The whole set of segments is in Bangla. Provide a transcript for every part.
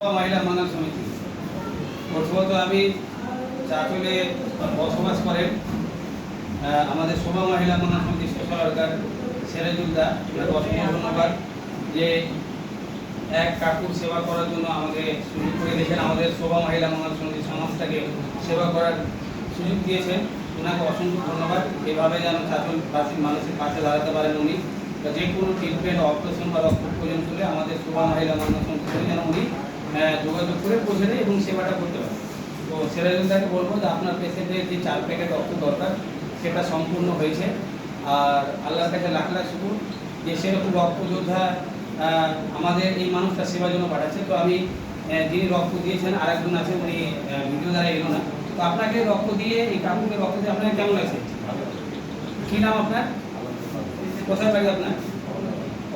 মহিলা মানব সমিতি। প্রথমত আমি চাকলে বসবাস করেন। আমাদের শোভা মহিলা মানব সমিতি ওয়ার্কার সেরাজুলদা ধন্যবাদ যে এক কাকুর সেবা করার জন্য আমাকে সুযোগ করে দিয়েছেন, আমাদের শোভা মহিলা মানব সমিতি সমাজটাকে সেবা করার সুযোগ দিয়েছেন। ওনাকে অসংখ্য ধন্যবাদ। এভাবে যেন চাকরিবাসীর মানুষের পাশে দাঁড়াতে পারেন উনি। যে কোনো ট্রিটমেন্ট অপারেশন বা রক্ত প্রয়োজন হলে আমাদের শোভা মহিলা মানব সমিতি যেন উনি যোগাযোগ করে পৌঁছে দেয় এবং সেবাটা করতে পারে তো সিরাজুলদাকে বলব যে আপনার পেশেন্টের যে চার প্যাকেট রক্ত দরকার সেটা সম্পূর্ণ হয়েছে। আর আল্লাহর কাছে লাখ লাখ শুকুর। যে সেরকম রক্তযোদ্ধা আহ, আমাদের এই মানুষটা সেবার জন্য পাঠাচ্ছে। তো আমি যিনি রক্ত দিয়েছেন আরেকজন আছে উনি ভিডিও দ্বারা এলো না। তো আপনাকে রক্ত দিয়ে এই কাকুকে রক্ত দিয়ে আপনাকে কেমন লাগছে? কি নাম আপনার? কোথায় বাড়ি আপনার?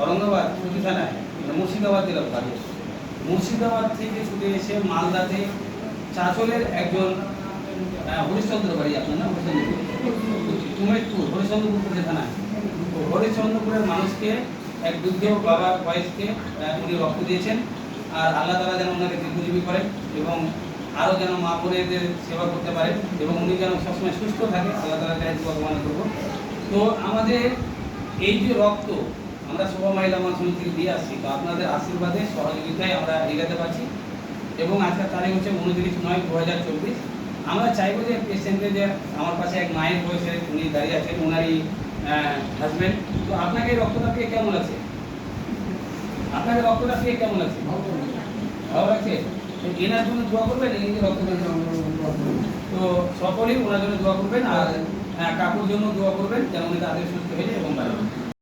অরঙ্গাবাদ থানায়। মুর্শিদাবাদ জেলার বাড়ি। মুর্শিদাবাদ থেকে ছুটে এসে মালদাতে চাঁচলের একজন হরিশ্চন্দ্র বাড়ি, আপনার না হরিশ্চন্দ্রপুর হরিশ্চন্দ্রপুর তো হরিশ্চন্দ্রপুরের মানুষকে, এক বৃদ্ধ বাবা বয়সকে উনি রক্ত দিয়েছেন। আর আল্লাহ তালা যেন ওনাকে দীর্ঘজীবী করেন এবং আরও যেন মা বোনেদের সেবা করতে পারে এবং উনি যেন সবসময় সুস্থ থাকে, আল্লাহ তালা কাছে দোয়া করব। তো আমাদের এই যে রক্ত আমরা শোভা মহিলা আমার সমিতি থেকে দিয়ে আসছি। তো আপনাদের আশীর্বাদে সহযোগিতায় আমরা এগাতে পারছি। এবং আজকের তারিখ হচ্ছে উনত্রিশ নয় দু হাজার চব্বিশ। আমরা চাইব যে পেশেন্টে যে আমার পাশে এক মায়ের বয়সে উনি দাঁড়িয়ে আছেন ওনারই হাজবেন্ড তো আপনাকে রক্তটা পেয়ে কেমন আছে আপনাকে রক্তটা পেয়ে কেমন লাগছে? ভালো লাগছে। তো এনার জন্য দোয়া করবেন এই যে তো সকলেই ওনার জন্য দোয়া করবেন আর কাকুর জন্য দোয়া করবেন যেন উনি তাদের সুস্থ হয়ে যায় এবং ভালো।